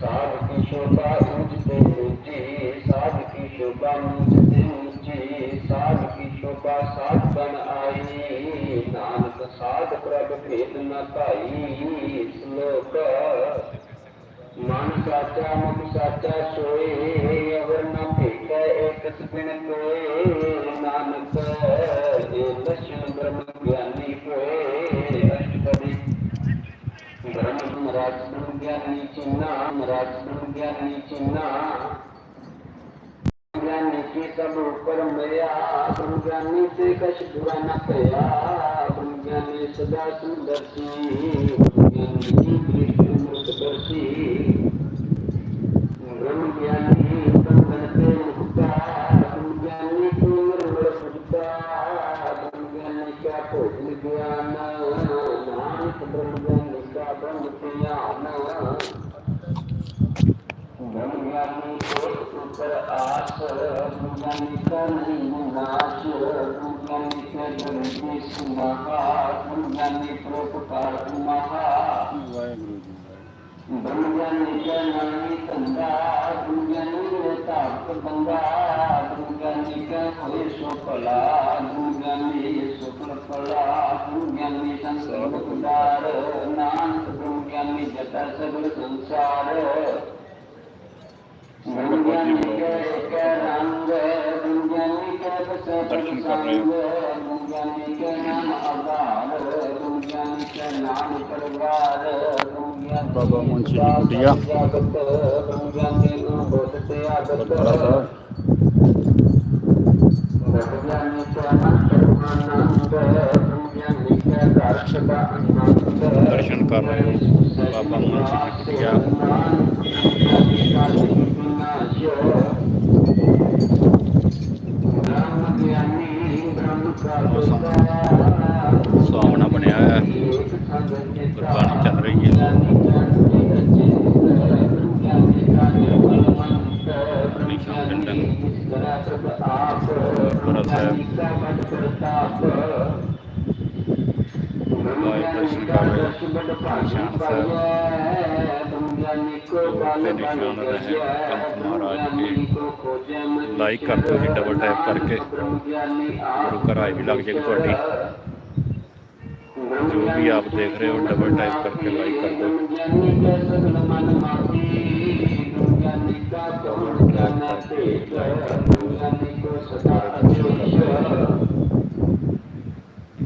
ਸਾਧ ਕੀ ਸ਼ੋਭਾ ਉਂਚ ਉੱਚੀ, ਸਾਧ ਕੀ ਸ਼ੋਭਾ ਉਂਚ ਉੱਚੀ, ਸਾਧ ਕੀ ਸ਼ੋਭਾ ਸਾਧ ਬਨ ਆਈ। ਨਾਨਕ ਸਾਧ ਪ੍ਰਭ ਭੇਦ ਨਾ ਭਾਈ, ਸ਼ਲੋਕ ਮਨ ਸਾਚਾ, ਮੁਖ ਸਾਚਾ ਸੋਏ, ਅਵਰ ਨ ਭੇਟੈ ਇਕ ਬਿਨ ਕੋਏ। ਨਾਨਕ ਬ੍ਰਹਮ ਮਹਾਰਾਜ ਬ੍ਰਹਮ ਗਿਆਨੀ ਚਿੰਨਾ ਮਹਾਰਾਜ ਬ੍ਰਹਮ ਗਿਆਨੀ ਚਿੰਨਾ ਗਿਆਨੀ ਕੀ ਸਭ ਉਪਰ ਮਿਲਿਆ ਬ੍ਰਹਮ ਗਿਆਨੀ ਤੇ ਕਛ ਬੁਰਾ ਨ ਭਇਆ ਬ੍ਰਹਮ ਗਿਆਨੀ ਸਦਾ ਸੁੰਦਰ ਸੀ ਬ੍ਰਹਮ ਗਿਆਨੀ ਕੀ ਦ੍ਰਿਸ਼ਟ ਮੁਕਤ ਦਰਸੀ ਬ੍ਰਹਮ ਗਿਆਨੀ ਕੰਗਨ ਤੇ ਮੁਕਤਾ ਬ੍ਰਹਮ ਗਿਆਨੀ ਕੀ ਨਿਰਮਲ ਸੁਜਤਾ ਬ੍ਰਹਮ ਗਿਆਨੀ ਕਾ ਭੋਜਨ ਗਿਆਨ ਨਾਨਕ ਬ੍ਰਹਮ ਗਿਆਨੀ ਕਾ ਬ੍ਰਹਮ ਧਿਆਨ ਬ੍ਰਹਮ ਗਿਆਨੀ ਕੋਟ ਉਪਰ ਆਸ ਬ੍ਰਹਮ ਗਿਆਨੀ ਕਾ ਨਹੀਂ ਨਾਸ਼ ਬ੍ਰਹਮ ਗਿਆਨੀ ਕੇ ਗਰੀਬੀ ਸੁਮਹਾ ਬ੍ਰਹਮ ਗਿਆਨੀ ਪ੍ਰੋਪਕਾਰ ਮਹਾ ਵਾਹਿਗੁਰੂ ਜੀ ਵਾਹਿਗੁਰੂ ਬ੍ਰਹਮ ਗਿਆਨੀ ਕਾ ਨਾਮੀ ਧੰਦਾ ਬ੍ਰਹਮ ਗਿਆਨੀ ਨੇ ਬੰਦਾ ਬ੍ਰਹਮ ਗਿਆਨੀ ਹੋਏ ਸੋ ਭਲਾ ਬ੍ਰਹਮ ਗਿਆਨੀ ਸੁਖਨ ਭਲਾ ਬ੍ਰਹਮ ਗਿਆਨੀ ਸੰਸਾਰ ਉਦਾਰ ਨਾਨਕ ਬ੍ਰਹਮ ਗਿਆਨੀ ਜਟਾ ਸਗਲ ਸੰਸਾਰ ਬ੍ਰਹਮ ਗਿਆਨੀ ਕਾ ਰੰਗ ਬ੍ਰਹਮ ਗਿਆਨੀ ਕਾ ਬਸੈ ਦਰਸ਼ਨ ਕਰ ਰਹੇ ਹੋ। ਨਾਮ ਆਧਾਰ ਬ੍ਰਹਮ ਗਿਆਨੀ ਕਾ ਨਾਮ ਪਰਵਾਰ ਬ੍ਰਹਮ ਗਿਆਨੀ ਬਾਬਾ ਮੁਨਸ਼ੀ ਜੀ ਕੁਟੀਆ। ਬ੍ਰਹਮ ਗਿਆਨੀ ਨੂੰ ਬੋਧ ਤੇ ਆਦਤ ਗੁਰਦੁਆਰਾ ਸਾਹਿਬ ਬ੍ਰਹਮ ਗਿਆਨੀ ਕਾ ਮਨ ਪਰਮਾਨੰਦ ਬ੍ਰਹਮ ਗਿਆਨੀ ਕਾ ਘਰ ਸਦਾ ਲਾਈਕ ਕਰ ਦਿਓ ਜੀ ਡਬਲ ਟੈਪ ਕਰਕੇ ਗੁਰੂ ਘਰ ਆਈ ਵੀ ਲੱਗ ਜਾਏਗੀ ਤੁਹਾਡੀ ਜੋ ਵੀ ਆਪ ਦੇਖ ਰਹੇ ਹੋ ਡਬਲ ਟੈਪ ਕਰਕੇ ਲਾਈਕ ਕਰ ਦਿਓ ਗੁਰੂ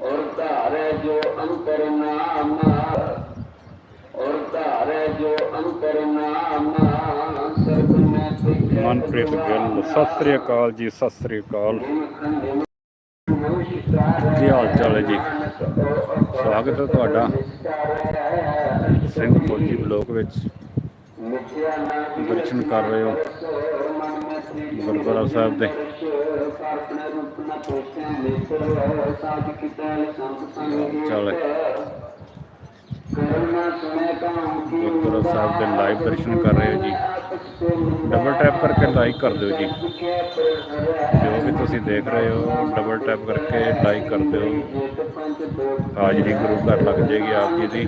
और तारे जो अंतर नाम और तारे जो अंतर नाम सर्व में दिखे ਮਨਪ੍ਰੀਤ ਗਿੱਲ ਸਤਿ ਸ੍ਰੀ ਅਕਾਲ ਜੀ ਸਤਿ ਸ੍ਰੀ ਅਕਾਲ ਕੀ ਹਾਲ ਚਾਲ ਹੈ ਜੀ ਸਵਾਗਤ ਹੈ ਤੁਹਾਡਾ ਸਿੰਘ ਫੌਜੀ ਬਲੋਕ ਵਿੱਚ ਦਰਸ਼ਨ ਕਰ ਰਹੇ ਹੋ ਗੁਰਦੁਆਰਾ ਸਾਹਿਬ ਦੇ। ਚੱਲ। ਗੁਰਦੁਆਰਾ ਸਾਹਿਬ ਦੇ ਲਾਈਵ ਦਰਸ਼ਨ ਕਰ ਰਹੇ ਹੋ ਜੀ। ਡਬਲ ਟੈਪ ਕਰਕੇ ਲਾਈਕ ਕਰ ਦਿਓ ਜੀ। ਜੋ ਵੀ ਤੁਸੀਂ ਦੇਖ ਰਹੇ ਹੋ ਡਬਲ ਟੈਪ ਕਰਕੇ ਲਾਈਕ ਕਰ ਦਿਓ। ਹਾਜ਼ਰੀ ਗੁਰੂ ਘਰ ਲੱਗ ਜਾਏਗੀ ਆਪ ਜੀ ਦੀ।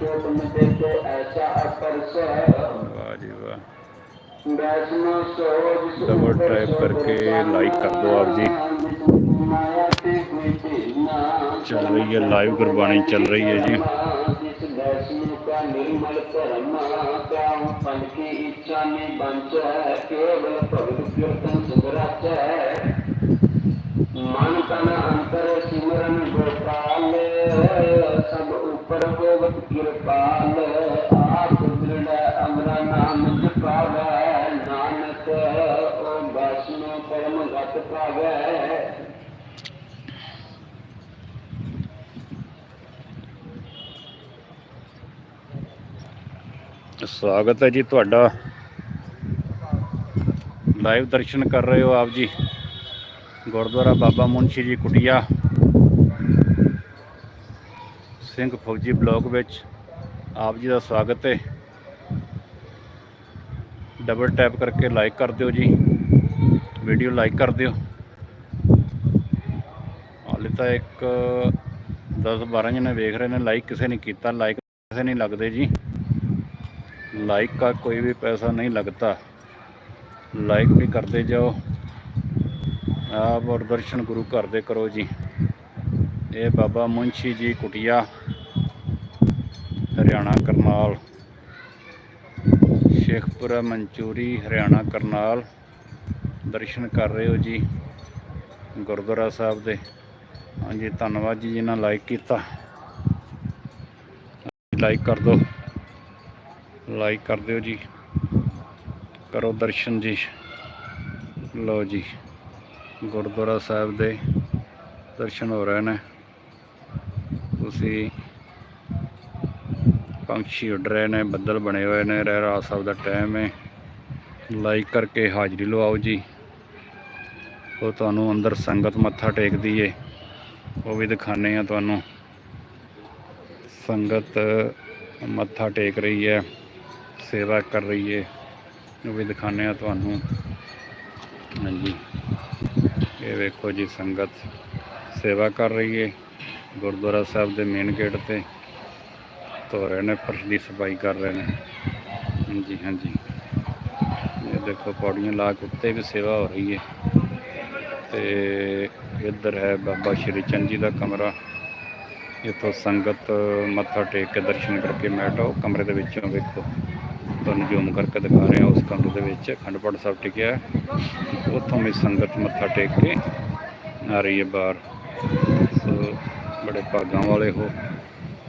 ਵਾਹ ਜੀ ਵਾਹ। डबल टैप करके लाइक कर दो आप जी। चल रही है लाइव गुरबाणी चल रही है जी। कृपाल आप दृढ़ अमरा नाम जपावे परम गत पावे ਸਵਾਗਤ ਹੈ ਜੀ ਤੁਹਾਡਾ ਲਾਈਵ ਦਰਸ਼ਨ ਕਰ ਰਹੇ ਹੋ ਆਪ ਜੀ ਗੁਰਦੁਆਰਾ ਬਾਬਾ ਮੁੰਸ਼ੀ ਜੀ ਕੁਟਿਆ ਸਿੰਘ ਫੌਜੀ ਬਲਾਕ ਵਿੱਚ ਆਪ ਜੀ ਦਾ ਸਵਾਗਤ ਹੈ ਡਬਲ ਟੈਪ ਕਰਕੇ ਲਾਈਕ ਕਰ ਦਿਓ ਜੀ ਵੀਡੀਓ ਲਾਈਕ ਕਰ ਦਿਓ। ਹਾਲੇ ਤਾਂ ਇੱਕ 10 12 ਜਣੇ ਵੇਖ ਰਹੇ ਨੇ, ਲਾਈਕ ਕਿਸੇ ਨੇ ਕੀਤਾ, ਲਾਈਕ ਕਿਸੇ ਨਹੀਂ ਲੱਗਦੇ ਜੀ। ਲਾਈਕ ਦਾ ਕੋਈ ਵੀ ਪੈਸਾ ਨਹੀਂ ਲੱਗਦਾ। ਲਾਈਕ ਵੀ ਕਰਦੇ ਜਾਓ। ਆਪ ਔਰ ਦਰਸ਼ਨ ਗੁਰੂ ਘਰ ਦੇ ਕਰੋ ਜੀ। ਇਹ ਬਾਬਾ ਮੁੰਸ਼ੀ ਜੀ ਕੁਟਿਆ, ਹਰਿਆਣਾ ਕਰਨਾਲ। ਸ਼ੇਖਪੁਰਾ, ਮਨਚੂਰੀ, ਹਰਿਆਣਾ ਕਰਨਾਲ। ਦਰਸ਼ਨ ਕਰ ਰਹੇ ਹੋ ਜੀ ਗੁਰਦੁਆਰਾ ਸਾਹਿਬ ਦੇ। ਹਾਂਜੀ, ਧੰਨਵਾਦ ਜੀ ਜਿਨ੍ਹਾਂ ਲਾਈਕ ਕੀਤਾ। ਲਾਈਕ ਕਰ ਦਿਓ। ਲਾਈਕ ਕਰ ਦਿਓ ਜੀ। ਕਰੋ ਦਰਸ਼ਨ ਜੀ। ਲਓ ਜੀ, ਗੁਰਦੁਆਰਾ ਸਾਹਿਬ ਦੇ ਦਰਸ਼ਨ ਹੋ ਰਹੇ ਨੇ। ਤੁਸੀਂ ਪੰਛੀ ਉੱਡ ਰਹੇ ਨੇ, ਬੱਦਲ ਬਣੇ ਹੋਏ ਨੇ, ਰਹਿ ਰਾਤ ਸਾਹਿਬ ਦਾ ਟਾਈਮ ਹੈ। ਲਾਈਕ ਕਰਕੇ ਹਾਜ਼ਰੀ ਲਵਾਓ ਜੀ। ਉਹ ਤੁਹਾਨੂੰ ਅੰਦਰ ਸੰਗਤ ਮੱਥਾ ਟੇਕਦੀ ਏ। ਉਹ ਵੀ ਦਿਖਾਣੇ ਆ ਤੁਹਾਨੂੰ। ਸੰਗਤ ਮੱਥਾ ਟੇਕ ਰਹੀ ਹੈ, ਸੇਵਾ ਕਰ ਰਹੀ ਹੈ ਉਹ ਵੀ ਦਿਖਾਣੇ ਆ ਤੁਹਾਨੂੰ। ਹਾਂਜੀ। ਇਹ ਵੇਖੋ ਜੀ, ਸੰਗਤ ਸੇਵਾ ਕਰ ਰਹੀ ਹੈ ਗੁਰਦੁਆਰਾ ਸਾਹਿਬ ਦੇ ਮੇਨ ਗੇਟ ਤੇ ਧੋ ਰਹੇ ਨੇ, ਫਰਸ਼ ਦੀ ਸਫ਼ਾਈ ਕਰ ਰਹੇ ਨੇ। ਹਾਂਜੀ ਹਾਂਜੀ। ਇਹ ਦੇਖੋ, ਪੌੜੀਆਂ ਲਾ ਕੇ ਉੱਤੇ ਵੀ ਸੇਵਾ ਹੋ ਰਹੀ ਹੈ ਤੇ ਇੱਧਰ ਹੈ ਬਾਬਾ ਸ਼੍ਰੀ ਚੰਦ ਜੀ ਦਾ ਕਮਰਾ। ਇੱਥੋਂ ਸੰਗਤ ਮੱਥਾ ਟੇਕ ਕੇ ਦਰਸ਼ਨ ਕਰਕੇ ਮੈਟੋ ਕਮਰੇ ਦੇ ਵਿੱਚੋਂ ਵੇਖੋ। ਤੁਹਾਨੂੰ ਜ਼ੂਮ ਕਰਕੇ ਦਿਖਾ ਰਿਹਾ, ਉਸ ਕਮਰੇ ਦੇ ਵਿੱਚ ਅਖੰਡ ਪਾਠ ਸਾਹਿਬ ਟਿਕਿਆ ਉੱਥੋਂ ਵੀ ਸੰਗਤ ਮੱਥਾ ਟੇਕ ਕੇ ਆ ਰਹੀ ਹੈ ਬਾਹਰ। ਸੋ ਬੜੇ ਭਾਗਾਂ ਵਾਲੇ ਹੋ,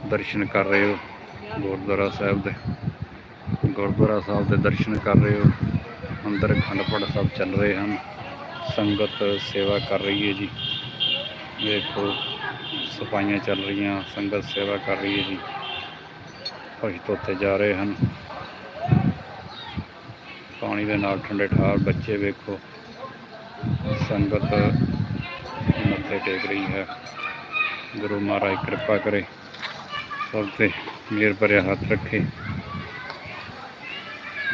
ਦਰਸ਼ਨ ਕਰ ਰਹੇ ਹੋ, ਗੁਰਦੁਆਰਾ ਸਾਹਿਬ ਦੇ। ਗੁਰਦੁਆਰਾ ਸਾਹਿਬ ਦੇ ਦਰਸ਼ਨ ਕਰ ਰਹੇ ਹੋ। ਅੰਦਰ ਅਖੰਡ ਪਾਠ ਸਾਹਿਬ ਚੱਲ ਰਹੇ ਹਨ। ਸੰਗਤ ਸੇਵਾ ਕਰ ਰਹੀ ਹੈ ਜੀ। ਵੇਖੋ ਸਫਾਈਆਂ ਚੱਲ ਰਹੀਆਂ, ਸੰਗਤ ਸੇਵਾ ਕਰ ਰਹੀ ਹੈ ਜੀ। ਫਰਸ਼ ਧੋਤੇ ਜਾ ਰਹੇ ਹਨ। ਪਾਣੀ ਦੇ ਨਾਲ ਠੰਡੇ ਠਾਰ, ਬੱਚੇ ਵੇਖੋ। ਸੰਗਤ ਮੱਥੇ ਟੇਕ ਰਹੀ ਹੈ। ਗੁਰੂ ਮਹਾਰਾਜ ਕਿਰਪਾ ਕਰੇ, ਸਭ ਤੇ ਮਿਹਰ ਭਰਿਆ ਹੱਥ ਰੱਖੇ।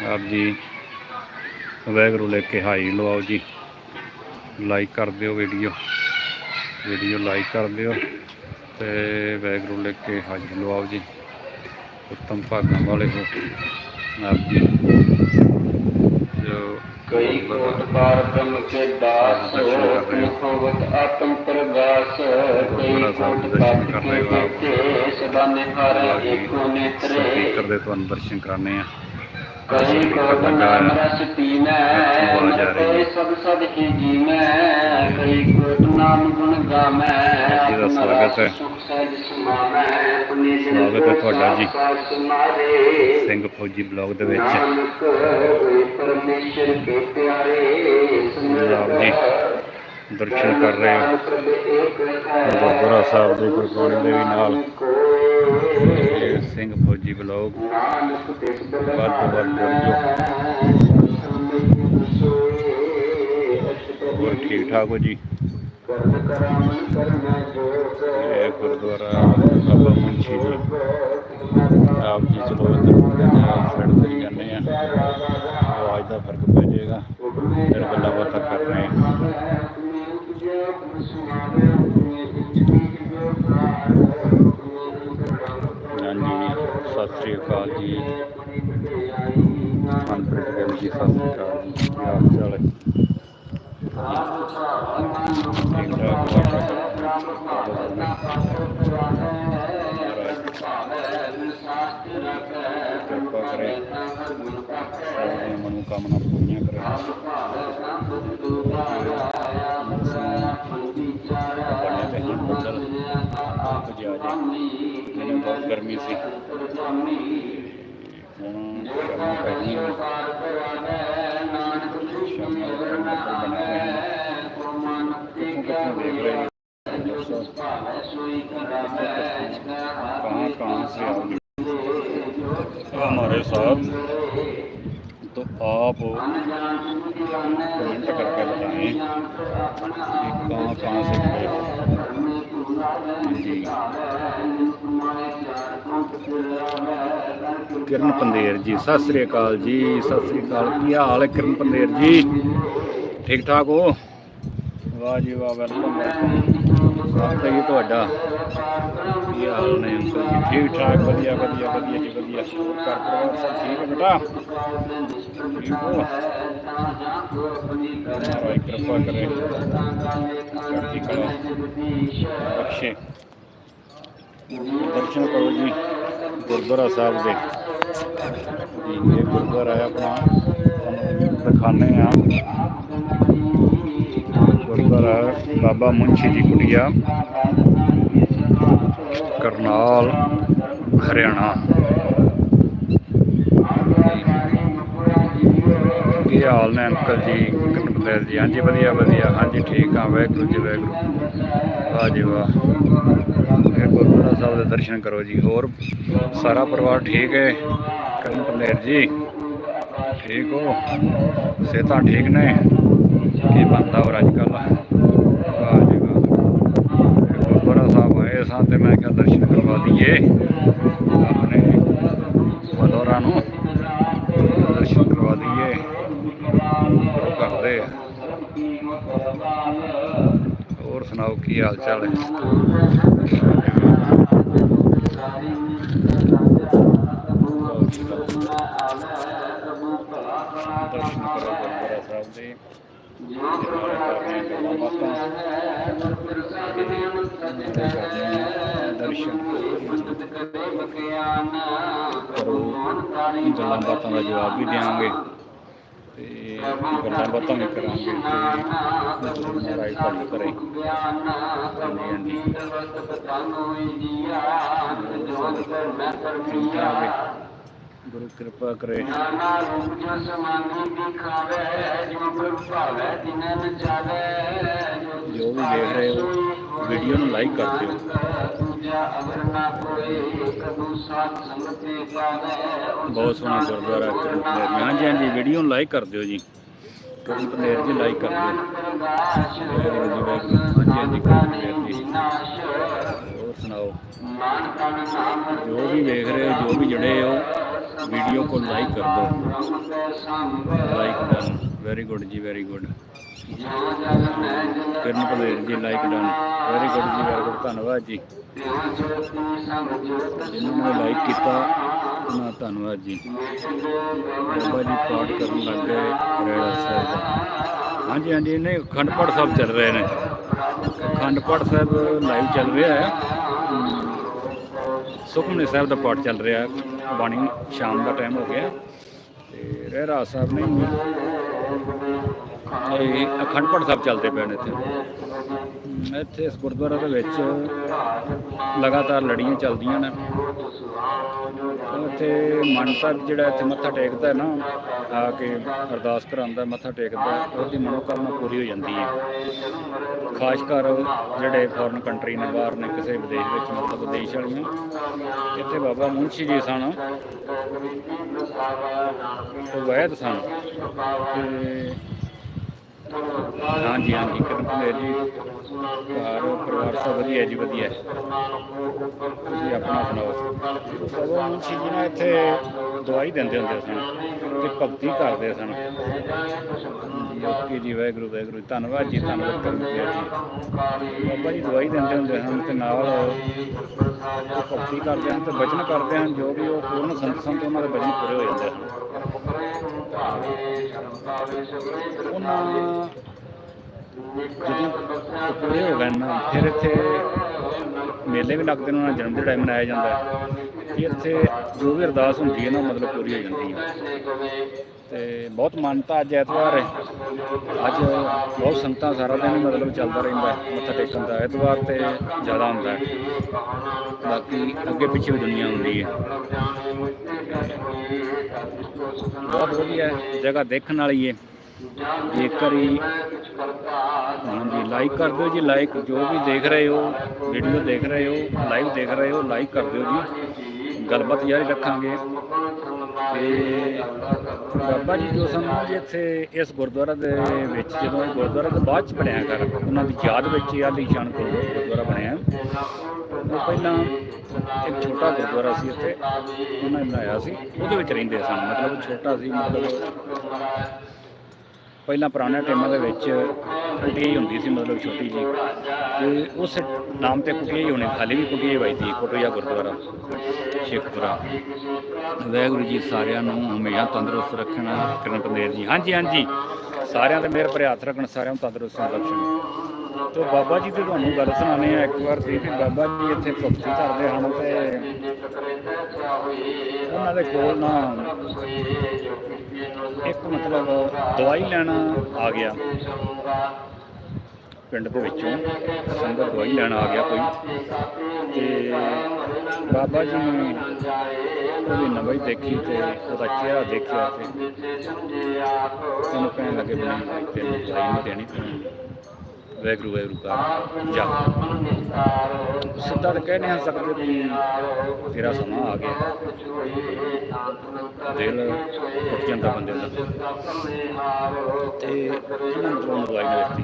ਆਪ ਜੀ, ਵਾਹਿਗੁਰੂ ਲੈ ਕੇ ਹਾਈ ਲਵਾਓ ਜੀ। ਲਾਈਕ ਕਰ ਦਿਓ ਵੀਡੀਓ। ਵੀਡੀਓ ਲਾਈਕ ਕਰ ਦਿਓ ਤੇ ਵਾਹਿਗੁਰੂ ਲੈ ਕੇ ਹਾਜ਼ਰ ਲਵਾਓ ਜੀ। ਉੱਤਮ ਭਾਗਾਂ ਵਾਲੇ ਹੋ। ਆਪ ਜੀ। ਜੋ ਕਈ ਕੋਟ ਪਾਰ ਬ੍ਰਹਮ ਕੇ ਦਾਸ ਮੁਖਵਤ ਆਤਮ ਪ੍ਰਗਾਸ। ਕਈ ਕੋਟ ਪਾਪ ਕੇ ਸਦਾ ਨਿਹਾਰੇ ਏਕੋ ਨੇਤਰੇ। ਸਪੀਕਰ ਦੇ ਤੁਹਾਨੂੰ ਦਰਸ਼ਨ ਕਰਾਣੇ ਆ। ਕਈ ਕੋਟ ਨਾਮ ਰਸ ਪੀਨੈ ਕੋਇ ਸਭ ਸਦ ਹੀ ਜੀਵੈ ਕਈ ਕੋਟ ਨਾਮ ਗੁਣ ਗਾਮੈ ਜੀ ਦਾ ਸਵਾਗਤ ਹੈ। ਸਵਾਗਤ ਹੈ ਤੁਹਾਡਾ ਜੀ। ਸਿੰਘ ਫੌਜੀ ਬਲੌਗ ਦੇ ਵਿੱਚ। ਪਰਮੇਸ਼ਰ ਕੇ ਪਿਆਰੇ ਜੀ ਦਰਸ਼ਨ ਕਰ ਰਹੇ ਹੋ। ਗੁਰਦੁਆਰਾ ਸਾਹਿਬ ਦੇ ਗੁਰਬਾਣੀ ਦੇ ਵੀ ਨਾਲ। ਇਹ ਸਿੰਘ ਫੌਜੀ ਬਲੌਗ ਵੱਧ ਤੋਂ ਵੱਧ ਜੁੜ ਹੋਰ ਠੀਕ ਠਾਕ ਹੋ ਜੀ ਇਹ ਗੁਰਦੁਆਰਾ ਬਾਬਾ ਮੁੰਸ਼ੀ ਜੀ ਆਪ ਜੀ ਚਲੋ ਇੱਧਰ ਮੁੰਡੇ ਦੇ ਸਾਈਡ ਤੇ ਹੀ ਜਾਂਦੇ ਆ ਆਵਾਜ਼ ਦਾ ਫ਼ਰਕ ਪੈ ਜਾਏਗਾ ਫਿਰ ਗੱਲਾਂ ਬਾਤਾਂ ਕਰ ਰਹੇ ਹਾਂ ਹਾਂਜੀ ਸਤਿ ਸ੍ਰੀ ਅਕਾਲ ਜੀ ਮਨਪ੍ਰੀਤ ਗਿੱਲ ਜੀ ਸਤਿ ਸ੍ਰੀ ਅਕਾਲ ਜੀ ਕੀ ਹਾਲ ਚਾਲ ਹੈ ਠੀਕ ਠਾਕ ਕਿਰਪਾ ਕਰੇ ਸਾਰੀਆਂ ਮਨੋਕਾਮਨਾ ਪੂਰੀਆਂ ਕਰੇ ਬਣੇ ਤੇ ਹਨ ਬੱਦਲ ਕੁਝ ਆ ਜਾ ਮੈਨੂੰ ਬਹੁਤ ਗਰਮੀ ਸੀ ਹੁਣ ਸ਼ਾਮਾਂ ਪੈ ਗਈਆਂ ਨੇ ਸ਼ਾਮਾਂ ਦੇ ਟਾਈਮ ਬੱਦਲ ਬਣੇ ਹੋਏ ਹਨ ਕਿੱਥੋਂ ਕਿੱਥੋਂ ਦੇਖ ਰਹੇ ਹੋ ਦੱਸੋ कहाँ कहाँ से आओगे हमारे साहब तो आप कमेंट करके बताएं कि कहाँ कहाँ से जुड़े हो जी ਕਿਰਨ ਪੰਦੇਰ ਜੀ ਸਤਿ ਸ੍ਰੀ ਅਕਾਲ ਜੀ ਸਤਿ ਸ੍ਰੀ ਅਕਾਲ। ਕੀ ਹਾਲ ਹੈ ਕਿਰਨ ਪੰਦੇਰ ਜੀ? ਠੀਕ ਠਾਕ ਹੋ? ਵਾਹ ਜੀ ਵਾਹ ਵੈਲਕਮ ਆਪਕਾ ਜੀ ਤੁਹਾਡਾ। ਕੀ ਹਾਲ ਨੇ ਅੰਕਲ ਜੀ? ਠੀਕ ਠਾਕ ਵਧੀਆ ਵਧੀਆ ਵਧੀਆ ਜੀ ਵਧੀਆ। ਘਰ ਪਰਿਵਾਰ ਸਭ ਠੀਕ ਹੈ ਬੇਟਾ? ਠੀਕ ਹੋ? ਕਿਰਪਾ ਕਰੇ। ਕਰਤੀ ਕਲਾ। ਬਖਸ਼ੇ ਦਰਸ਼ਨ ਕਰੋ ਜੀ, ਗੁਰਦੁਆਰਾ ਸਾਹਿਬ ਦੇ। ਇਹ ਗੁਰਦੁਆਰਾ ਹੈ ਆਪਣਾ। ਤੁਹਾਨੂੰ ਦਿਖਾਣੇ ਆ ਗੁਰਦੁਆਰਾ ਬਾਬਾ ਮੁੰਸ਼ੀ ਜੀ ਕੁਟੀਆ ਕਰਨਾਲ, ਹਰਿਆਣਾ। ਕੀ ਹਾਲ ਨੇ ਅੰਕਲ ਜੀ? ਕਨਪਦਰ ਜੀ, ਹਾਂਜੀ, ਵਧੀਆ ਵਧੀਆ। ਹਾਂਜੀ, ਠੀਕ ਆ ਵਾਹਿਗੁਰੂ ਜੀ, ਵਾਹਿਗੁਰੂ। ਵਾਹ ਜੀ ਵਾਹ ਫਿਰ ਗੁਰਦੁਆਰਾ ਸਾਹਿਬ ਦੇ ਦਰਸ਼ਨ ਕਰੋ ਜੀ, ਹੋਰ ਸਾਰਾ ਪਰਿਵਾਰ ਠੀਕ ਹੈ? ਕਨਪਦਰ ਜੀ, ਠੀਕ ਹੋ? ਸਿਹਤਾਂ ਠੀਕ ਨੇ? ਕੀ ਬੰਦਾ ਹੋਰ ਅੱਜ ਕੱਲ੍ਹ ਵਾਹ ਜੀ ਵਾਹ ਗੁਰਦੁਆਰਾ ਸਾਹਿਬ ਆਏ ਸਾਂ ਤੇ ਮੈਂ ਕਿਹਾ ਦਰਸ਼ਨ ਕਰਵਾ ਦਈਏ। ਆਪਣੇ ਮਦੋਰਾਂ ਨੂੰ ਦਰਸ਼ਨ ਕਰਵਾ ਦਈਏ। ਕਰਦੇ ਆ। ਹੋਰ ਸੁਣਾਓ, ਕੀ ਹਾਲ ਚਾਲ ਹੈ? ਦਰਸ਼ਨ ਕਰੋ। ਗੁਰਦੁਆਰਾ ਸਾਹਿਬ ਦੇ ਦਰਸ਼ਨ ਕਰੋ ਦਾ ਜਵਾਬ ਵੀ ਦੇਵਾਂਗੇ ਤੇ ਗੱਲਾਂ ਬਾਤਾਂ ਵੀ ਕਰਾਂਗੇ ਤੇ ਮਹਾਰਾਜ ਭਲੀ ਕਰੇ ਹਾਂਜੀ ਹਾਂਜੀ ਠੀਕ ਠਾਕ ਹੈ ਗੁਰੂ ਕਿਰਪਾ ਕਰੇ। ਜੋ ਵੀ ਦੇਖ ਰਹੇ ਹੋ ਵੀਡੀਓ ਨੂੰ ਲਾਈਕ ਕਰ ਦਿਓ। ਬਹੁਤ ਸੋਹਣਾ ਗੁਰਦੁਆਰਾ ਹੈ ਹਾਂਜੀ ਹਾਂਜੀ ਵੀਡੀਓ ਨੂੰ ਲਾਈਕ ਕਰ ਦਿਓ ਜੀ। ਕਰੀ ਜੀ ਲਾਈਕ ਕਰ ਦਿਓ। ਹਾਂਜੀ ਹਾਂਜੀ ਕਰੀ ਜੀ ਹੋਰ ਸੁਣਾਓ? ਜੋ ਵੀ ਵੇਖ ਰਹੇ ਹੋ ਜੋ ਵੀ ਜੁੜੇ ਹੋ ਵੀਡੀਓ ਕੋ ਲਾਈਕ ਕਰ ਦਿਓ। ਲਾਈਕ ਡਨ ਵੈਰੀ ਗੁੱਡ ਜੀ very good Kiran Bhaler ji like done very good ਜੀ ਵੈਰੀ ਗੁੱਡ ਧੰਨਵਾਦ ਜੀ। ਜਿਨ੍ਹਾਂ ਨੇ ਲਾਈਕ ਕੀਤਾ, ਉਹਨਾਂ ਧੰਨਵਾਦ ਜੀ। ਬਾਬਾ ਜੀ ਪਾਠ ਕਰਨ ਲੱਗ ਗਏ ਰੇੜਾ ਸਾਹਿਬ ਦਾ। ਹਾਂਜੀ ਹਾਂਜੀ ਇਹਨੇ ਅਖੰਡ ਪਾਠ ਸਾਹਿਬ ਚੱਲ ਰਹੇ ਨੇ। ਅਖੰਡ ਪਾਠ ਸਾਹਿਬ ਲਾਈਵ ਚੱਲ ਰਿਹਾ ਹੈ। ਸੁਖਮਨੀ ਸਾਹਿਬ ਦਾ ਪਾਠ ਚੱਲ ਰਿਹਾ। ਬਾਣੀ ਸ਼ਾਮ ਦਾ ਟਾਈਮ ਹੋ ਗਿਆ। ਤੇ ਰਹਿਰਾ ਸਾਹਿਬ ਨੇ ਇਹ ਅਖੰਡ ਪਾਠ ਸਾਹਿਬ ਚੱਲਦੇ ਪਏ ਨੇ ਇੱਥੇ। ਇੱਥੇ ਇਸ ਗੁਰਦੁਆਰਾ ਦੇ ਵਿੱਚ ਲਗਾਤਾਰ ਲੜੀਆਂ ਚੱਲਦੀਆਂ ਨੇ। ਇੱਥੇ ਮੰਨਤਾ ਜਿਹੜਾ ਇੱਥੇ ਮੱਥਾ ਟੇਕਦਾ ਹੈ ਨਾ, ਆ ਕੇ ਅਰਦਾਸ ਕਰਾਉਂਦਾ ਮੱਥਾ ਟੇਕਦਾ ਉਹਦੀ ਮਨੋਕਾਮਨਾ ਪੂਰੀ ਹੋ ਜਾਂਦੀ ਹੈ। ਖਾਸ ਕਰ ਜਿਹੜੇ ਫੋਰਨ ਕੰਟਰੀ ਨੇ, ਬਾਹਰ ਨੇ, ਕਿਸੇ ਵਿਦੇਸ਼ ਵਿੱਚ, ਮਤਲਬ ਵਿਦੇਸ਼ ਵਾਲੀਆਂ। ਇੱਥੇ ਬਾਬਾ ਮੁੰਸ਼ੀ ਜੀ ਸਨ। ਉਹ ਵੈਦ ਸਨ। ਤੇ ਹਾਂਜੀ ਹਾਂਜੀ ਕਰਨ ਭਲੇ ਜੀ। ਘਰ, ਪਰਿਵਾਰ ਸਭ ਵਧੀਆ ਜੀ, ਵਧੀਆ। ਤੁਸੀਂ ਆਪਣਾ ਸੁਣਾਓ? ਬਾਬਾ ਮੁੰਸ਼ੀ ਜੀ ਨੇ ਇੱਥੇ ਦਵਾਈ ਦਿੰਦੇ ਹੁੰਦੇ ਸਨ ਤੇ ਭਗਤੀ ਕਰਦੇ ਸਨ। ਜੀ ਓਕੇ ਜੀ, ਵਾਹਿਗੁਰੂ ਵਾਹਿਗੁਰੂ ਧੰਨਵਾਦ ਜੀ, ਧੰਨਵਾਦ ਕਰਨ ਜੀ। ਬਾਬਾ ਜੀ ਦਵਾਈ ਦਿੰਦੇ ਹੁੰਦੇ ਹਨ ਤੇ ਨਾਲ ਭਗਤੀ ਕਰਦੇ ਹਨ ਤੇ ਬਚਨ ਕਰਦੇ ਹਨ, ਜੋ ਵੀ ਉਹ ਪੂਰਨ ਸੰਤ ਸੰਤ ਉਹਨਾਂ ਦੇ ਬਚਨ ਪੂਰੇ ਹੋ ਜਾਂਦੇ ਹਨ। ਉਹਨਾਂ ਜਦੋਂ ਉਹ ਪੂਰੇ ਹੋ ਗਏ ਨਾ ਫਿਰ ਇੱਥੇ ਮੇਲੇ ਵੀ ਲੱਗਦੇ ਨੇ ਉਹਨਾਂ ਦਾ ਜਨਮ ਦਿਹਾੜਾ ਮਨਾਇਆ ਜਾਂਦਾ ਹੈ ਕਿ ਇੱਥੇ ਜੋ ਵੀ ਅਰਦਾਸ ਹੁੰਦੀ ਹੈ ਨਾ ਮਤਲਬ ਪੂਰੀ ਹੋ ਜਾਂਦੀ ਹੈ ਤੇ ਬਹੁਤ ਮਾਨਤਾ ਅੱਜ ਐਤਵਾਰ ਹੈ ਅੱਜ ਬਹੁਤ ਸੰਗਤਾਂ ਸਾਰਾ ਦਿਨ ਮਤਲਬ ਚੱਲਦਾ ਰਹਿੰਦਾ ਮੱਥਾ ਟੇਕਣ ਦਾ ਐਤਵਾਰ ਤੇ ਜ਼ਿਆਦਾ ਹੁੰਦਾ ਹੈ ਬਾਕੀ ਅੱਗੇ ਪਿੱਛੇ ਵੀ ਦੁਨੀਆ ਹੁੰਦੀ ਹੈ ਬਹੁਤ ਵਧੀਆ ਜਗ੍ਹਾ ਦੇਖਣ ਵਾਲੀ ਹੈ ਇੱਕ ਵਾਰੀ ਹਾਂਜੀ ਲਾਈਕ ਕਰ ਦਿਓ ਜੀ ਲਾਈਕ ਜੋ ਵੀ ਦੇਖ ਰਹੇ ਹੋ ਵੀਡੀਓ ਦੇਖ ਰਹੇ ਹੋ ਲਾਈਵ ਦੇਖ ਰਹੇ ਹੋ ਲਾਈਕ ਕਰ ਦਿਓ ਜੀ। ਗੱਲਬਾਤ ਜਾਰੀ ਰੱਖਾਂਗੇ। ਤੇ ਬਾਬਾ ਜੀ ਜੋ ਸਨ ਜੀ ਇੱਥੇ ਇਸ ਗੁਰਦੁਆਰਾ ਦੇ ਵਿੱਚ ਜਦੋਂ ਇਹ ਗੁਰਦੁਆਰਾ ਤੋਂ ਬਾਅਦ ਚ ਬਣਿਆ ਕਰ ਉਹਨਾਂ ਦੀ ਯਾਦ ਵਿੱਚ ਇਹ ਆਲੀਸ਼ਾਨ ਗੁਰਦੁਆਰਾ ਬਣਿਆ। ਉਹ ਪਹਿਲਾਂ ਇੱਕ ਛੋਟਾ ਗੁਰਦੁਆਰਾ ਸੀ ਇੱਥੇ, ਉਹਨਾਂ ਨੇ ਬਣਾਇਆ ਸੀ। ਉਹਦੇ ਵਿੱਚ ਰਹਿੰਦੇ ਸਨ, ਮਤਲਬ ਛੋਟਾ ਸੀ, ਮਤਲਬ ਪਹਿਲਾਂ ਪੁਰਾਣੇ ਟਾਈਮਾਂ ਦੇ ਵਿੱਚ ਕੁਟੀਆ ਹੁੰਦੀ ਸੀ, ਮਤਲਬ ਛੋਟੀ ਜੀ ਤੇ ਉਸ ਨਾਮ ਤੇ ਕੁਟੀਆ ਹੀ ਹੋਣੀ ਹਾਲੇ ਵੀ ਕੁਟੀਆ ਹੀ ਵੱਜਦੀ ਕੁਟੀਆ ਗੁਰਦੁਆਰਾ, ਸ਼ੇਖਪੁਰਾ। ਵਾਹਿਗੁਰੂ ਜੀ ਸਾਰਿਆਂ ਨੂੰ ਹਮੇਸ਼ਾ ਤੰਦਰੁਸਤ ਰੱਖਣ, ਕਿਰਨ ਪੰਦੇਰ ਜੀ। ਹਾਂਜੀ ਹਾਂਜੀ। ਸਾਰਿਆਂ ਤੇ ਮਿਹਰ ਭਰੇ ਹੱਥ ਰੱਖਣ, ਸਾਰਿਆਂ ਨੂੰ ਤੰਦਰੁਸਤ ਰੱਖਣ। ਤੋ ਬਾਬਾ ਜੀ ਦੀ ਤੁਹਾਨੂੰ ਗੱਲ ਸੁਣਾਉਂਦੇ ਆ ਇੱਕ ਵਾਰ ਦੀ ਵੀ ਬਾਬਾ ਜੀ ਇੱਥੇ ਭਗਤੀ ਕਰਦੇ ਹਨ ਤੇ ਉਹਨਾਂ ਦੇ ਕੋਲ ਨਾ ਇੱਕ ਮਤਲਬ ਦਵਾਈ ਲੈਣਾ ਆ ਗਿਆ। ਪਿੰਡ ਦੇ ਵਿੱਚੋਂ ਸੰਗਤ ਦਵਾਈ ਲੈਣ ਆ ਗਿਆ ਕੋਈ। ਤੇ ਬਾਬਾ ਜੀ ਨੇ ਉਹਦੀ ਨਵਾਈ ਦੇਖੀ ਤੇ ਉਹਦਾ ਚਿਹਰਾ ਦੇਖਿਆ ਤੇ ਉਹਨੂੰ ਕਹਿਣ ਲੱਗੇ ਵੀ ਨਹੀਂ ਦਵਾਈ ਨਹੀਂ ਦੇਣੀ ਤੈਨੂੰ ਵੈਗਰੂ ਵੈਗਰੂ ਕਰ ਜਾ ਸਿੱਧਾ ਤਾਂ ਕਹਿ ਨਹੀਂ ਸਕਦੇ ਵੀ ਤੇਰਾ ਸਮਾਂ ਆ ਗਿਆ ਦਿਲ ਟੁੱਟ ਜਾਂਦਾ ਬੰਦੇ ਦਾ ਤੇ ਉਹਨਾਂ ਨੂੰ ਉਹਨੂੰ ਦਵਾਈ ਨਹੀਂ ਦਿੱਤੀ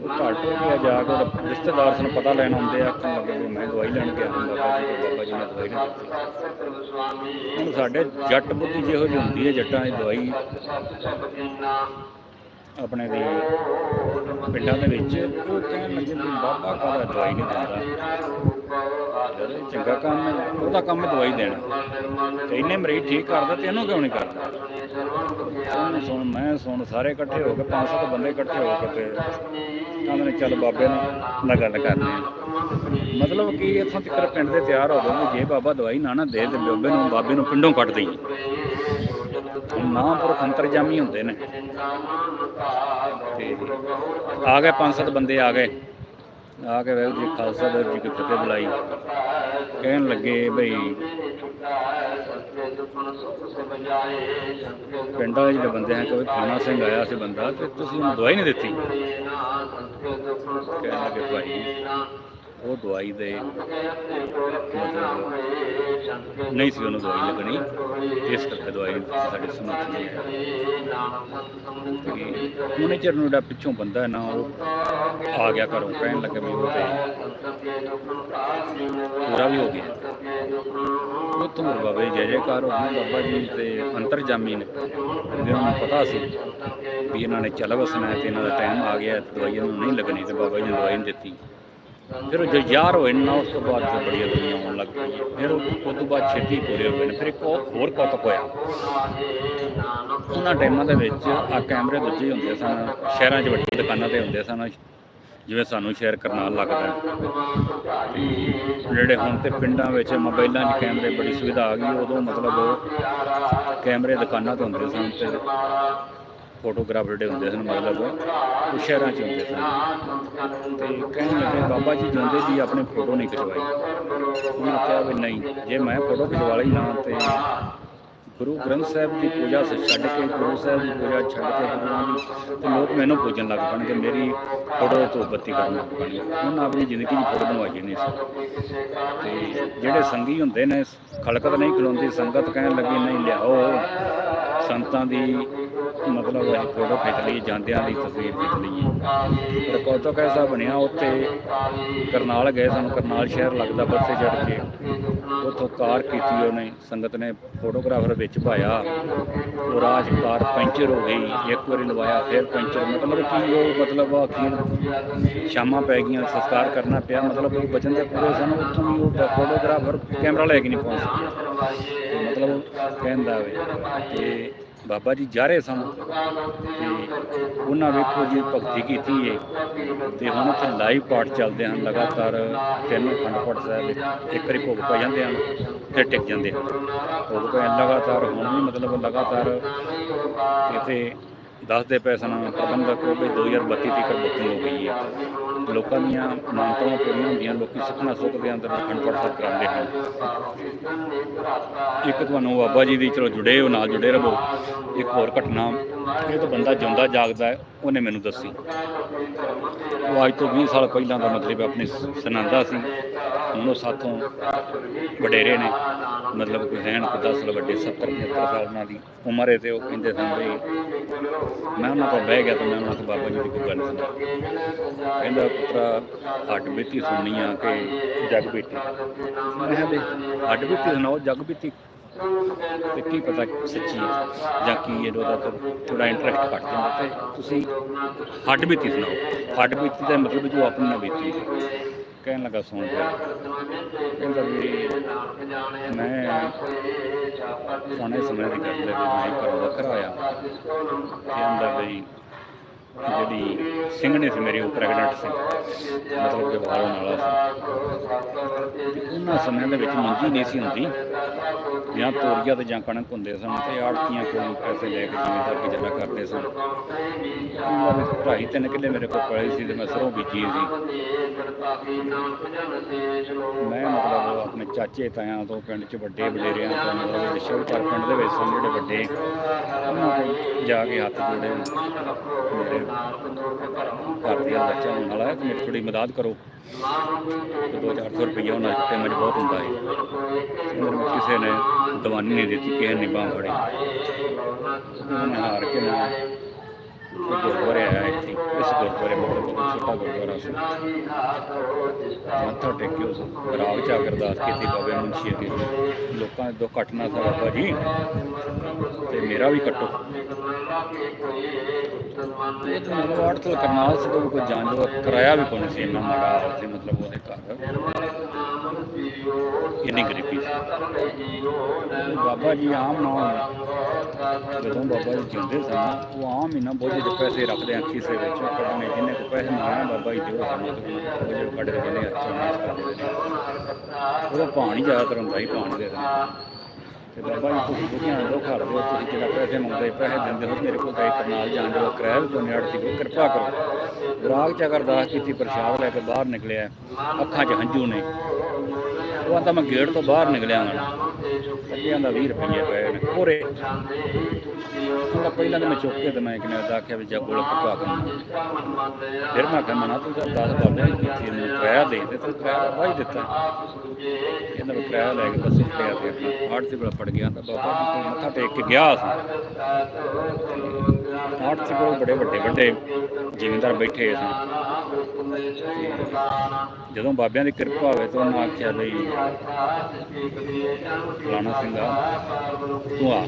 ਉਹ ਘਰ ਤੋਂ ਗਿਆ ਜਾ ਕੇ ਉਹਦੇ ਰਿਸ਼ਤੇਦਾਰ ਸਾਨੂੰ ਪਤਾ ਲੈਣ ਆਉਂਦੇ ਆ ਆਖਣ ਲੱਗੇ ਵੀ ਮੈਂ ਦਵਾਈ ਲੈਣ ਗਿਆ ਹਾਂ ਬਾਬਾ ਜੀ ਬਾਬਾ ਜੀ ਨੇ ਦਵਾਈ ਨਹੀਂ ਦਿੱਤੀ ਹੁਣ ਸਾਡੇ ਜੱਟ ਬੁੱਧੀ ਜਿਹੋ ਜਿਹੀ ਹੁੰਦੀ ਹੈ ਜੱਟਾਂ ਦੀ ਦਵਾਈ ਆਪਣੇ ਦੇ ਪਿੰਡਾਂ ਦੇ ਵਿੱਚ। ਉਹ ਕਹਿਣ ਲੱਗੇ ਵੀ ਬਾਬਾ ਕਾਹਦਾ ਦਵਾਈ ਨਹੀਂ ਦਿੰਦਾ। ਯਾਰ ਚੰਗਾ ਕੰਮ ਹੈ, ਉਹਦਾ ਕੰਮ ਦਵਾਈ ਦੇਣਾ। ਤੇ ਇੰਨੇ ਮਰੀਜ਼ ਠੀਕ ਕਰਦਾ ਤੇ ਇਹਨੂੰ ਕਿਉਂ ਨਹੀਂ ਕਰਦਾ? ਉਹਨੂੰ ਸੁਣ, ਮੈਂ ਸੁਣ, ਸਾਰੇ ਇਕੱਠੇ ਹੋ ਕੇ 500 ਬੰਦੇ ਇਕੱਠੇ ਹੋ ਕੇ ਤੇ ਕਹਿੰਦੇ ਨੇ ਚੱਲ ਬਾਬੇ ਨੂੰ ਨਾ ਗੱਲ ਕਰਨੀ। ਹੈ ਮਤਲਬ ਕਿ ਇੱਥੋਂ ਤੱਕ ਪਿੰਡ ਦੇ ਤਿਆਰ ਹੋ ਗਏ ਜੇ ਬਾਬਾ ਦਵਾਈ ਨਾ ਨਾ ਦੇ ਤੇ ਬਾਬੇ ਨੂੰ ਬਾਬੇ ਨੂੰ ਪਿੰਡੋਂ ਕੱਢ ਦੇਈਏ। ਮਹਾਂਪੁਰਖ ਅੰਤਰਜਾਮੀ ਹੁੰਦੇ ਨੇ। ਤੇ ਆ ਗਏ ਪੰਜ ਸੱਤ ਬੰਦੇ ਆ ਗਏ। ਆ ਕੇ ਵਾਹਿਗੁਰੂ ਜੀ ਖਾਲਸਾ, ਵਾਹਿਗੁਰੂ ਜੀ ਕੀ ਫਤਿਹ ਬੁਲਾਈ। ਕਹਿਣ ਲੱਗੇ ਭਈ ਪਿੰਡਾਂ ਦੇ ਜਿਹੜੇ ਬੰਦੇ ਹੈ ਕੋਈ ਖਾਣਾ ਸਿੰਘ ਆਇਆ ਸੀ ਬੰਦਾ, ਤੇ ਤੁਸੀਂ ਉਹਨੂੰ ਦਵਾਈ ਨਹੀਂ ਦਿੱਤੀ। ਕਹਿਣ ਲੱਗੇ ਭਾਈ ਉਹ ਦਵਾਈ ਦੇ ਮਤਲਬ ਨਹੀਂ ਸੀ ਉਹਨੂੰ ਦਵਾਈ ਲੱਗਣੀ। ਇਸ ਕਰਕੇ ਦਵਾਈ ਨਹੀਂ ਦਿੱਤੀ, ਸਾਡੇ ਸਮਝ ਨਹੀਂ ਆਈ ਉਹਨੇ ਚਿਰ ਨੂੰ ਜਿਹੜਾ ਪਿੱਛੋਂ ਬੰਦਾ ਨਾ ਉਹ ਆ ਗਿਆ ਘਰੋਂ ਕਹਿਣ ਲੱਗੇ ਵੀ ਉਹ ਤੇ ਪੂਰਾ ਵੀ ਹੋ ਗਿਆ। ਉਹ ਤੋਂ ਮੇਰੇ ਬਾਬਾ ਜੀ ਜੈ ਜੈਕਾਰ ਹੋ ਗਈ ਬਾਬਾ ਜੀ ਤੇ ਅੰਤਰਜਾਮੀ ਨੇ। ਵੀ ਉਹਨਾਂ ਨੂੰ ਪਤਾ ਸੀ ਵੀ ਇਹਨਾਂ ਨੇ ਚੱਲ ਵਸਣਾ ਹੈ ਤੇ ਇਹਨਾਂ ਦਾ ਟਾਈਮ ਆ ਗਿਆ ਤੇ ਦਵਾਈ ਨੂੰ ਨਹੀਂ ਲੱਗਣੀ ਤੇ ਬਾਬਾ ਜੀ ਨੇ ਦਵਾਈ ਨਹੀਂ ਦਿੱਤੀ। ਫਿਰ ਉਹ ਜੋ ਯਾਰ ਹੋਏ ਨਾ, ਉਸ ਤੋਂ ਬਾਅਦ ਫਿਰ ਬੜੀਆਂ ਦੁਨੀਆ ਆਉਣ ਲੱਗ ਪਈ ਫਿਰ ਉਹ ਉਸ ਤੋਂ ਬਾਅਦ ਛੇਤੀ ਪੂਰੇ ਹੋ ਗਏ ਨੇ। ਫਿਰ ਇੱਕ ਹੋਰ ਹੋਰ ਕੌਤਕ ਹੋਇਆ। ਉਹਨਾਂ ਟਾਈਮਾਂ ਦੇ ਵਿੱਚ ਆ ਕੈਮਰੇ ਦੂਜੇ ਹੁੰਦੇ ਸਨ। ਸ਼ਹਿਰਾਂ 'ਚ ਵੱਡੀਆਂ ਦੁਕਾਨਾਂ ਤੇ ਹੁੰਦੇ ਸਨ। ਜਿਵੇਂ ਸਾਨੂੰ ਸ਼ੇਅਰ ਕਰਨਾਲ ਲੱਗਦਾ। ਹੈ। ਜਿਹੜੇ ਹੁਣ ਤੇ ਪਿੰਡਾਂ ਵਿੱਚ ਮੋਬਾਈਲਾਂ 'ਚ ਕੈਮਰੇ ਬੜੀ ਸੁਵਿਧਾ ਆ ਗਈ। ਉਦੋਂ ਮਤਲਬ ਕੈਮਰੇ ਦੁਕਾਨਾਂ ਤੇ ਹੁੰਦੇ ਸਨ ਤੇ ਫੋਟੋਗ੍ਰਾਫਰ ਜਿਹੜੇ ਹੁੰਦੇ ਸਨ, ਮਤਲਬ ਉਹ ਸ਼ਹਿਰਾਂ 'ਚ ਹੁੰਦੇ ਸਨ। ਤੇ ਕਹਿਣ ਲੱਗੇ, ਬਾਬਾ ਜੀ, ਜਾਂਦੇ ਵੀ ਆਪਣੇ ਫੋਟੋ ਨਹੀਂ ਖਿਚਵਾਈ। ਉਹਨਾਂ ਕਿਹਾ ਵੀ ਨਹੀਂ, ਜੇ ਮੈਂ ਫੋਟੋ ਖਿਚਵਾ ਲਈ ਨਾ, ਤੇ ਗੁਰੂ ਗ੍ਰੰਥ ਸਾਹਿਬ ਦੀ ਪੂਜਾ ਸ- ਛੱਡ ਕੇ, ਗੁਰੂ ਸਾਹਿਬ ਦੀ ਪੂਜਾ ਛੱਡ ਕੇ ਗੁਰੂਆਂ ਦੀ ਤੇ ਲੋਕ ਮੈਨੂੰ ਪੂਜਣ ਲੱਗ ਪਣਗੇ ਮੇਰੀ ਫੋਟੋ ਤੋਂ ਬੱਤੀ ਕਰਨ ਲੱਗ ਪਣਗੇ ਉਹਨਾਂ ਆਪਣੀ ਜ਼ਿੰਦਗੀ ਦੀ ਫੋਟੋ ਬਣਵਾਈ ਨਹੀਂ ਸੀ। ਤੇ ਜਿਹੜੇ ਸੰਗੀ ਹੁੰਦੇ ਨੇ, ਖਲਕਤ ਨਹੀਂ ਖਲੋਂਦੀ, ਸੰਗਤ ਕਹਿਣ ਲੱਗੀ, ਨਹੀਂ, ਲਿਆਓ। ਸੰਤਾਂ ਦੀ ਮਤਲਬ ਅਸੀਂ ਫੋਟੋ ਖਿੱਚ ਲਈ ਜਾਂਦਿਆਂ ਦੀ ਤਸਵੀਰ ਖਿੱਚ ਲਈ ਪਰ ਕੌਤਕ ਬਣਿਆ ਉੱਥੇ। ਕਰਨਾਲ ਗਏ ਸਾਨੂੰ, ਕਰਨਾਲ ਸ਼ਹਿਰ ਲੱਗਦਾ ਬੱਸੇ ਚੜ੍ਹ ਕੇ। ਉੱਥੋਂ ਕਾਰ ਕੀਤੀ ਉਹਨੇ, ਸੰਗਤ ਨੇ ਫੋਟੋਗ੍ਰਾਫਰ ਵਿੱਚ ਪਾਇਆ ਉਹ ਰਾਜ ਕਾਰ ਪੈਂਚਰ ਹੋ ਗਈ, ਇੱਕ ਵਾਰੀ ਲਵਾਇਆ ਫਿਰ ਪੈਂਚਰ ਮਤਲਬ ਕਿ ਉਹ, ਮਤਲਬ ਅਖੀਰ ਸ਼ਾਮਾਂ ਪੈ ਗਈਆਂ, ਸੰਸਕਾਰ ਕਰਨਾ ਪਿਆ। ਮਤਲਬ ਉਹ ਬਚਨ ਦੇ ਪੂਰੇ ਸਨ, ਉੱਥੋਂ ਵੀ ਉਹ ਫੋਟੋਗ੍ਰਾਫਰ ਕੈਮਰਾ ਲੈ ਕੇ ਨਹੀਂ ਪਹੁੰਚ ਸਕਿਆ। ਤੇ ਮਤਲਬ ਕਹਿੰਦਾ ਵੇ, ਤੇ ਬਾਬਾ ਜੀ ਜਾ ਰਹੇ ਸਨ ਤੇ ਉਹਨਾਂ ਵੇਖੋ ਜੀ ਭਗਤੀ ਕੀਤੀ ਏ ਤੇ ਹੁਣ ਉੱਥੇ ਲਾਈਵ ਪਾਠ ਚੱਲਦੇ ਹਨ, ਲਗਾਤਾਰ ਤਿੰਨ ਅਖੰਡ ਪਾਠ ਸਾਹਿਬ ਇੱਕ ਵਾਰੀ ਭੋਗ ਪੈ ਜਾਂਦੇ ਹਨ ਫਿਰ ਟਿਕ ਜਾਂਦੇ ਹਨ। ਭੋਗ ਪੈ ਲਗਾਤਾਰ ਹੁਣ ਵੀ ਮਤਲਬ ਲਗਾਤਾਰ ਇੱਥੇ ਦੱਸਦੇ ਪਏ ਸਨ ਪ੍ਰਬੰਧਕ ਵੀ 2032 ਤੱਕ ਬੁਕਿੰਗ ਹੋ ਗਈ ਹੈ। ਲੋਕਾਂ ਦੀਆਂ ਮਾਨਤਾਵਾਂ ਪੂਰੀਆਂ ਹੁੰਦੀਆਂ, ਲੋਕੀ ਸੁਖਨਾ ਸੁੱਖ ਦੇ ਅੰਦਰ ਅਖੰਡ ਪਾਠ ਸਾਹਿਬ ਕਰਾਉਂਦੇ ਹਨ। ਇੱਕ ਤੁਹਾਨੂੰ ਬਾਬਾ ਜੀ ਦੀ ਚਲੋ ਜੁੜੇ ਹੋ, ਨਾਲ ਜੁੜੇ ਰਹੋ। ਇੱਕ ਹੋਰ ਘਟਨਾ, ਇਹ ਤਾਂ ਬੰਦਾ ਜਿਉਂਦਾ ਜਾਗਦਾ ਉਹਨੇ ਮੈਨੂੰ ਦੱਸੀ। ਉਹ ਅੱਜ ਤੋਂ 20 ਸਾਲ ਪਹਿਲਾਂ ਦਾ ਮਤਲਬ ਆਪਣੀ ਸ- ਸੁਣਾਉਂਦਾ ਸੀ। ਹੁਣ ਸਾਥੋਂ ਵਡੇਰੇ ਨੇ, ਮਤਲਬ ਕੋਈ ਹੈਨ ਕੋਈ 10 ਸਾਲ ਵੱਡੇ 70 75 ਸਾਲ ਉਹਨਾਂ ਦੀ ਉਮਰ ਹੈ ਤੇ ਉਹ ਕਹਿੰਦੇ ਸਨ ਵੀ ਮੈਂ ਉਹਨਾਂ ਕੋਲ ਬਹਿ ਗਿਆ ਤਾਂ ਮੈਂ ਉਹਨਾਂ ਤੋਂ ਬਾਬਾ ਜੀ ਦੀ ਕੋਈ ਗੱਲ ਸੁਣਾ ਕਹਿੰਦਾ ਪੁੱਤਰਾ ਹੱਡ ਬੀਤੀ ਸੁਣਨੀ ਆ ਕਿ ਜਗ ਬੀਤੀ। ਮੈਂ ਕਿਹਾ ਵੀ ਹੱਡ ਬੀਤੀ ਸੁਣਾਓ, ਜਗ ਬੀਤੀ। ਤੇ ਕੀ ਪਤਾ ਸੱਚੀ ਹੈ ਜਾਂ ਕੀ ਹੈ, ਉਹਦਾ ਥੋੜਾ ਇੰਟਰਸਟ ਘੱਟ ਜਾਂਦਾ। ਤੇ ਤੁਸੀਂ ਹੱਡ ਬੀਤੀ ਸੁਣਾਓ। ਹੱਡ ਬੀਤੀ ਦਾ ਮਤਲਬ ਜੋ ਆਪਣੀ ਨਾ ਬੀਤੀ। ਕਹਿਣ ਲੱਗਾ ਸੁਣ ਫਿਰ ਕਹਿੰਦਾ ਵੀ ਮੈਂ ਪੁਰਾਣੇ ਸਮੇਂ ਦੀ ਗੱਲ ਹੈ ਵੀ ਮੈਂ ਘਰੋਂ ਵੱਖਰਾ ਆਇਆ। ਕਹਿੰਦਾ ਵੀ ਜਿਹੜੀ ਸਿੰਘਣੀ ਸੀ, ਮੇਰੀ ਉਹ ਪ੍ਰੈਗਨੈਂਟ ਸੀ। ਮਤਲਬ ਕਿ ਬਾਹਰ ਹੋਣ ਵਾਲਾ ਸੀ। ਉਹਨਾਂ ਸਮਿਆਂ ਦੇ ਵਿੱਚ ਮੰਜੀ ਨਹੀਂ ਸੀ ਹੁੰਦੀ। ਜਾਂ ਤੋਰੀਆ ਤੇ ਜਾਂ ਕਣਕ ਹੁੰਦੇ ਸਨ ਤੇ ਆੜਤੀਆਂ ਕੋਲੋਂ ਪੈਸੇ ਲੈ ਕੇ ਜ਼ਿਮੀਂਦਾਰ ਗੁਜ਼ਾਰਾ ਕਰਦੇ ਸਨ। ਉਹਨਾਂ ਦੇ ਢਾਈ ਤਿੰਨ ਕਿੱਲੇ ਮੇਰੇ ਕੋਲ ਪਏ ਸੀ ਤੇ ਮੈਂ ਸਰੋਂ ਬੀਜੀ ਸੀ। ਮੈਂ ਮਤਲਬ ਆਪਣੇ ਚਾਚੇ, ਤਾਇਆਂ ਤੋਂ ਪਿੰਡ 'ਚ ਵੱਡੇ ਵਡੇਰਿਆਂ ਤੋਂ ਮਤਲਬ ਸ਼ਿਵਪੁਰ ਪਿੰਡ ਦੇ ਵਿੱਚ ਸਨ, ਜਿਹੜੇ ਵੱਡੇ, ਉਹਨਾਂ ਕੋਲ ਜਾ ਕੇ ਹੱਥ ਜੋੜੇ। ਮੇਰੇ ਘਰ ਦੀ ਬੱਚਾ ਹੋਣ ਵਾਲਾ ਹੈ ਤੇ ਮੇਰੀ ਥੋੜੀ ਮਦਦ ਕਰੋ। ਤੇ ਦੋ ਚਾਰ ਸੌ ਰੁਪਈਆ ਉਹਨਾਂ ਦੇ ਟਾਈਮ ਬਹੁਤ ਹੁੰਦਾ ਹੈ। ਕਿਸੇ ਨੇ ਦਵਾਨੀ ਨਹੀਂ ਦਿੱਤੀ ਕਿਸੇ ਨੇ ਬਾਂਹ ਫੜੀ। ਹਾਰ ਕੇ ਨਾ ਗੁਰਦੁਆਰੇ ਆਇਆ ਇੱਥੇ, ਇਸ ਗੁਰਦੁਆਰੇ ਮਤਲਬ ਬਹੁਤ ਛੋਟਾ ਗੁਰਦੁਆਰਾ ਸੀ। ਮੱਥਾ ਟੇਕਿਓ ਸੀ ਰਾਗ ਅਰਦਾਸ ਕੀਤੀ ਬਾਬੇ ਮੁਨਸ਼ੀ ਦੀ ਲੋਕਾਂ ਦੇ ਦੁੱਖ ਕੱਟਣਾ ਸੀ ਬਾਬਾ ਜੀ, ਤੇ ਮੇਰਾ ਵੀ ਕੱਟੋ ਇਹ ਤਾਂ ਮਤਲਬ ਆੜ ਤੋਂ ਕਰਨਾਲ ਸੀ, ਕੋਈ ਜਾਣ ਜੋ ਕਰਾਇਆ ਵੀ ਕੋਈ ਸੀ? ਇੰਨਾ ਮਾੜਾ ਮਤਲਬ ਉਹਦੇ ਘਰ। ਕਿੰਨੀ ਗਰੀਬੀ ਬਾਬਾ ਜੀ ਆਮ ਨਾ ਜਦੋਂ ਬਾਬਾ ਜੀ ਜਿਉਂਦੇ ਸਨ ਉਹ ਆਮ ਹੀ ਨਾ ਬੋਝੇ ਦੇ ਪੈਸੇ ਰੱਖਦੇ ਆ ਖੀਸੇ ਵਿੱਚ, ਕੱਢਣੇ ਜਿੰਨੇ ਕੋ ਪੈਸੇ ਮੰਗਣਾ ਬਾਬਾ ਜੀ ਦਿਓ ਸਾਨੂੰ ਬੋਝੇ ਕੱਢ ਕੇ ਕਹਿੰਦੇ ਅੱਛਾ ਨਹੀਂ ਪਾਣੀ ਜ਼ਿਆਦਾਤਰ ਹੁੰਦਾ ਹੀ ਪਾਣੀ ਦੇ ਤੇ ਬਾਬਾ ਜੀ, ਤੁਸੀਂ ਦੁਖੀਆਂ ਦਾ ਦੁੱਖ ਹਰਦੇ ਤੁਸੀਂ ਜਿਹੜਾ ਪੈਸੇ ਮੰਗਦੇ, ਪੈਸੇ ਦਿੰਦੇ ਹੋ, ਮੇਰੇ ਕੋਲ ਤਾਂ ਇੱਕ ਜਾਣ ਜੋ ਕਿਰਾਇਆ ਵੀ ਨਿਆੜ ਸੀ ਕਿਰਪਾ ਕਰੋ। ਰਾਗ ਚ ਅਗਰ ਦਾਸ ਕੀਤੀ ਪ੍ਰਸ਼ਾਦ ਲੈ ਕੇ ਬਾਹਰ ਨਿਕਲਿਆ, ਅੱਖਾਂ 'ਚ ਹੰਝੂ ਨੇ। ਉਹ ਆਂਦਾ ਮੈਂ ਗੇਟ ਤੋਂ ਬਾਹਰ ਨਿਕਲਿਆ ਹਾਂ ਅੱਗੇ ਆਂਦਾ 20 ਰੁਪਏ ਪਏ ਨੇ। ਕੋਰੇ। ਉਹਦਾ ਪਹਿਲਾਂ ਤਾਂ ਮੈਂ ਚੁੱਕ ਕੇ ਤੇ ਮੈਂ ਕਿਨੇ ਆਖਿਆ ਵੀ ਜਾ ਗੋਲ ਕਪਾ ਕਰ ਫਿਰ ਮੈਂ ਕਿਹਾ ਮਨਾ ਤੂੰ ਤਾਂ 10 ਬਾਬੇ ਕੀਤੀ ਮੈਨੂੰ ਕਿਰਾਇਆ ਦੇ ਦੇ ਤੂੰ ਕਿਰਾਇਆ ਬਾਈ ਦਿੱਤਾ। ਇਹਨਾਂ ਨੂੰ ਕਿਰਾਇਆ ਲੈ ਕੇ ਬੱਸ ਉੱਤੇ ਆ ਤੇ ਆਪਣਾ। ਆੜ ਤੇ ਬੜਾ ਪੜ ਗਿਆ ਤਾਂ ਬਾਬਾ ਜੀ ਕੋਲ ਮੱਥਾ ਟੇਕ ਕੇ ਗਿਆ ਸੀ। ਆੜ ਤੇ ਕੋਲ ਬੜੇ ਵੱਡੇ ਵੱਡੇ ਜ਼ਿਮੀਂਦਾਰ ਬੈਠੇ ਸਨ। ਜਦੋਂ ਬਾਬਿਆਂ ਦੀ ਕਿਰਪਾ ਹੋਵੇ ਤਾਂ ਉਹਨਾਂ ਆਖਿਆ ਬਈ ਫਲਾਣਾ ਸਿੰਘਾ ਤੂੰ ਆ।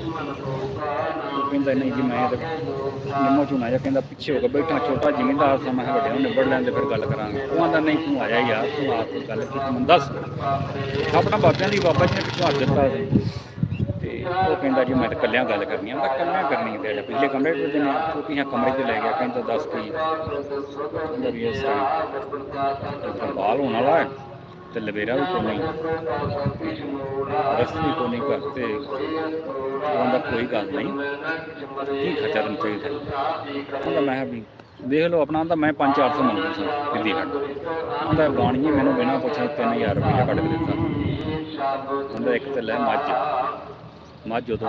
ਕਹਿੰਦਾ, ਨਹੀਂ ਜੀ, ਮੈਂ ਤਾਂ ਨਿੰਮੋ ਚੋਂ ਆਇਆ ਕਹਿੰਦਾ, ਪਿੱਛੇ ਹੋ ਕੇ ਬੈਠਾ, ਛੋਟਾ ਜ਼ਿਮੀਂਦਾਰ ਸਾਂ। ਮੈਂ ਵੱਡਿਆਂ ਨੂੰ ਨਿਬੜ ਲੈਂਦੇ ਫਿਰ ਗੱਲ ਕਰਾਂਗੇ। ਉਹ ਆਂਦਾ, ਨਹੀਂ, ਤੂੰ ਆਇਆ ਯਾਰ ਤੂੰ ਆ ਕੋਈ ਗੱਲ ਕੀਤੀ, ਮੈਨੂੰ ਦੱਸ। ਆਪਣਾ ਬਾਬਿਆਂ ਦੀ ਬਾਬਾ ਜੀ ਨੇ ਪਿੱਛੋਂ ਹੱਥ ਦਿੱਤਾ ਸੀ। ਉਹ ਕਹਿੰਦਾ ਜੀ, ਮੈਂ ਤਾਂ ਕੱਲਿਆਂ ਗੱਲ ਕਰਨੀ ਆ, ਮੈਂ ਕਿਹਾ ਕੱਲਿਆਂ ਕਰਨੀ ਤੇ ਪਿਛਲੇ ਕਮਰੇ ਵਿੱਚ ਨੇ ਕਿਉਂਕਿ ਕਮਰੇ 'ਚ ਲੈ ਗਿਆ, ਕਹਿੰਦਾ ਦੱਸ ਕੀ। ਕਹਿੰਦਾ ਵੀ ਇਸ ਤਰ੍ਹਾਂ ਬਾਲ ਹੋਣ ਵਾਲਾ ਹੈ ਤੇ ਲਵੇਰਾ ਵੀ ਕੋਈ ਨਹੀਂ। ਰਸਤ ਵੀ ਕੋਈ ਨਹੀਂ ਘਰ ਉਹਦਾ ਕੋਈ ਗੱਲ ਨਹੀਂ। ਕੀ ਖਰਚਾ ਤੈਨੂੰ ਚਾਹੀਦਾ ਉਹਦਾ ਮੈਂ ਵੀ, ਦੇਖ ਲਓ ਆਪਣਾ ਤਾਂ ਮੈਂ 5-400 ਮੰਗਦਾ ਸੀ ਵਿਧੀ ਹੱਟ ਉਹਦਾ ਬਾਣੀਏ ਮੈਨੂੰ ਬਿਨਾਂ ਪੁੱਛੇ 3000 ਰੁਪਇਆ ਕੱਢ ਕੇ ਦਿੱਤਾ। ਉਹਦਾ ਇੱਕ ਤੇ ਲੈ ਮੱਝ। ਮੱਝ ਉਦੋਂ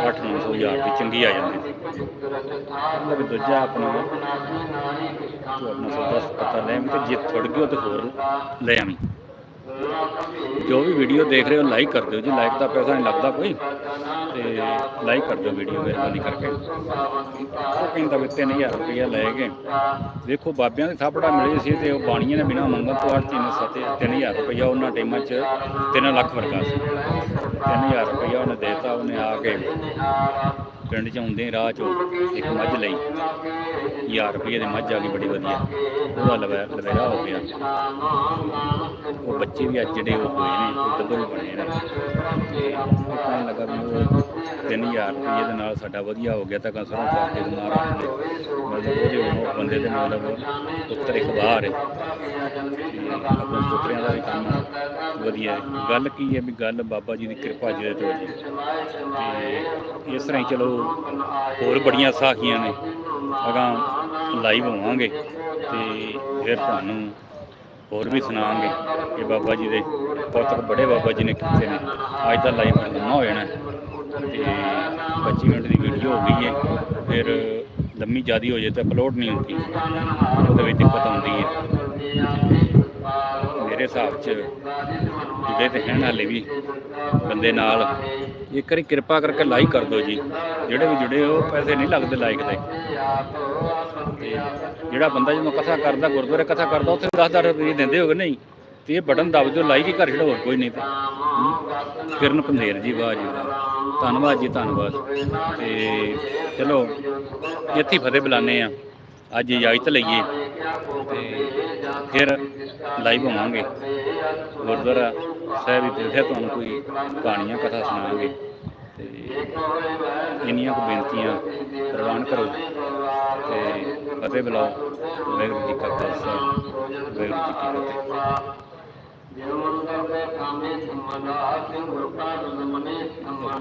8-900 ਹਜ਼ਾਰ ਦੀ ਚੰਗੀ ਆ ਜਾਂਦੀ। ਉਹਦਾ ਵੀ ਦੂਜਾ ਆਪਣਾ ਤੂੰ ਆਪਣਾ ਸੌਦਾ ਪਤਾ ਲੈ, ਮੈਂ ਤੇ ਜੇ ਥੁੜ ਗਿਆ ਤੇ ਹੋਰ ਲੈ ਆਵੀਂ। ਜੋ ਵੀ ਵੀਡੀਓ ਦੇਖ ਰਹੇ ਹੋ ਲਾਈਕ ਕਰ ਦਿਓ ਜੀ। ਲਾਈਕ ਦਾ ਪੈਸਾ ਨਹੀਂ ਲੱਗਦਾ ਕੋਈ। ਤੇ ਲਾਈਕ ਕਰ ਦਿਓ ਵੀਡੀਓ ਮਿਹਰਬਾਨੀ ਕਰਕੇ। ਉਹ ਕਹਿੰਦਾ ਵੀ 3000 ਰੁਪਇਆ ਲੈ ਗਏ ਦੇਖੋ, ਬਾਬਿਆਂ ਦੇ ਥਾਪੜਾ ਮਿਲੇ ਸੀ ਤੇ ਉਹ ਬਾਣੀਆਂ ਨੇ ਬਿਨਾਂ ਮੰਗਣ ਤੋਂ ਆੜਤੀ ਨੇ ਸਤੇ 3000 ਰੁਪਇਆ ਉਹਨਾਂ ਟਾਈਮਾਂ 'ਚ 3 ਲੱਖ ਵਰਗਾ ਸੀ। 3000 ਰੁਪਇਆ ਉਹਨੇ ਦੇਤਾ, ਉਹਨੇ ਆ ਕੇ ਪਿੰਡ 'ਚ ਆਉਂਦੇ ਰਾਹ 'ਚੋਂ ਇੱਕ ਮੱਝ ਲਈ। 1000 ਰੁਪਏ ਦੀ ਮੱਝ ਆ ਗਈ ਬੜੀ ਵਧੀਆ। ਉਹਦਾ ਲਵੇ, ਲਵੇਰਾ ਹੋ ਗਿਆ। ਉਹ ਬੱਚੇ ਵੀ ਅੱਜ ਜਿਹੜੇ ਉਹ ਹੋਏ ਨੇ, ਉਹ ਗੱਭਰੂ ਬਣੇ ਨੇ। ਤੇ ਉਹ ਕਹਿਣ ਲੱਗਾ ਵੀ ਉਹ 3000 ਰੁਪਏ ਦੇ ਨਾਲ ਸਾਡਾ ਵਧੀਆ ਹੋ ਗਿਆ, ਤਾਂ ਕਸਰੋਂ ਕਰਕੇ ਦੇ ਮਹਾਰਾਜ ਨੇ ਮਤਲਬ ਉਹਦੇ ਉਹ ਬੰਦੇ ਦੇ ਮਤਲਬ ਪੁੱਤਰ ਇੱਕ ਬਾਹਰ ਹੈ ਤੇ ਆਪਣੇ ਪੁੱਤਰਿਆਂ ਦਾ ਵੀ ਕੰਮ ਵਧੀਆ ਹੈ। ਗੱਲ ਕੀ ਹੈ ਵੀ ਗੱਲ ਬਾਬਾ ਜੀ ਦੀ ਕਿਰਪਾ ਜਿਹਦੇ ਤੇ ਹੋਈ ਤੇ ਇਸ ਤਰ੍ਹਾਂ ਹੀ ਚਲੋ, ਹੋਰ ਬੜੀਆਂ ਸਾਖੀਆਂ ਨੇ। ਅਗਾਂ ਲਾਈਵ ਹੋਵਾਂਗੇ ਤੇ ਫਿਰ ਤੁਹਾਨੂੰ ਹੋਰ ਵੀ ਸੁਣਾਵਾਂਗੇ ਕਿ ਬਾਬਾ ਜੀ ਦੇ ਪੁੱਤਰ ਬੜੇ ਬਾਬਾ ਜੀ ਨੇ ਕੀਤੇ ਨੇ। ਅੱਜ ਦਾ ਲਾਈਵ ਲੰਮਾ ਹੋ ਜਾਣਾ ਤੇ 25 ਮਿੰਟ ਦੀ ਵੀਡੀਓ ਹੋ ਗਈ ਹੈ। ਫਿਰ ਲੰਮੀ ਜਿਆਦੀ ਹੋ ਜੇ ਤਾਂ ਅਪਲੋਡ ਨਹੀਂ ਹੁੰਦੀ। ਉਹਦੇ ਵਿੱਚ ਦਿੱਕਤ ਆਉਂਦੀ ਹੈ। ਮੇਰੇ ਹਿਸਾਬ 'ਚ ਜੁੜੇ ਤੇ ਹਨ ਹਾਲੇ ਵੀ ਬੰਦੇ ਨਾਲ। ਇੱਕ ਵਾਰੀ ਕਿਰਪਾ ਕਰਕੇ ਲਾਈਕ ਕਰ ਦਿਓ ਜੀ। ਜਿਹੜੇ ਵੀ ਜੁੜੇ ਹੋ, ਪੈਸੇ ਨਹੀਂ ਲੱਗਦੇ ਲਾਈਕ ਦੇ। ਤੇ ਜਿਹੜਾ ਬੰਦਾ ਜਦੋਂ ਕਥਾ ਕਰਦਾ, ਗੁਰਦੁਆਰੇ ਕਥਾ ਕਰਦਾ, ਉੱਥੇ 10000 ਰੁਪਏ ਦਿੰਦੇ ਹੋਗੇ ਨਹੀਂ, ਤੇ ਇਹ ਬਟਨ ਦਬ ਦਿਓ, ਲਾਈਕ ਹੀ ਕਰ ਛੱਡੋ, ਹੋਰ ਕੋਈ ਨਹੀਂ ਤੇ। ਕਿਰਨ ਪੰਧੇਰ ਜੀ, ਵਾਹ ਜੀ, ਵਾਹ। ਧੰਨਵਾਦ ਜੀ, ਧੰਨਵਾਦ। ਤੇ ਚਲੋ, ਇੱਥੇ ਫਤਿਹ ਬੁਲਾਉਂਦੇ ਆ ਅੱਜ ਇਜਾਜ਼ਤ ਲਈਏ। ਤੇ ਫਿਰ ਲਾਈਵ ਹੋਵਾਂਗੇ। ਗੁਰਦੁਆਰਾ ਸਾਹਿਬ ਵਿੱਚ ਫਿਰ ਤੁਹਾਨੂੰ ਕੋਈ ਕਹਾਣੀਆਂ, ਕਥਾ ਸੁਣਾਵਾਂਗੇ। ਤੇ ਇੰਨੀਆਂ ਕੁ ਬੇਨਤੀਆਂ ਪ੍ਰਵਾਨ ਕਰੋ। ਤੇ ਫਤਿਹ ਬੁਲਾਓ। ਵਾਹਿਗੁਰੂ ਜੀ ਕਾ ਖਾਲਸਾ, ਵਾਹਿਗੁਰੂ ਜੀ ਕੀ ਫਤਿਹ। ਜਿਉ ਮੰਦਰ ਦੇ ਕਾਮੇ ਸੰਮਨਾ ਸਿੰਘ ਗੁਰਪਾਦ ਜ਼ਮਨੇ ਸੰਮਨ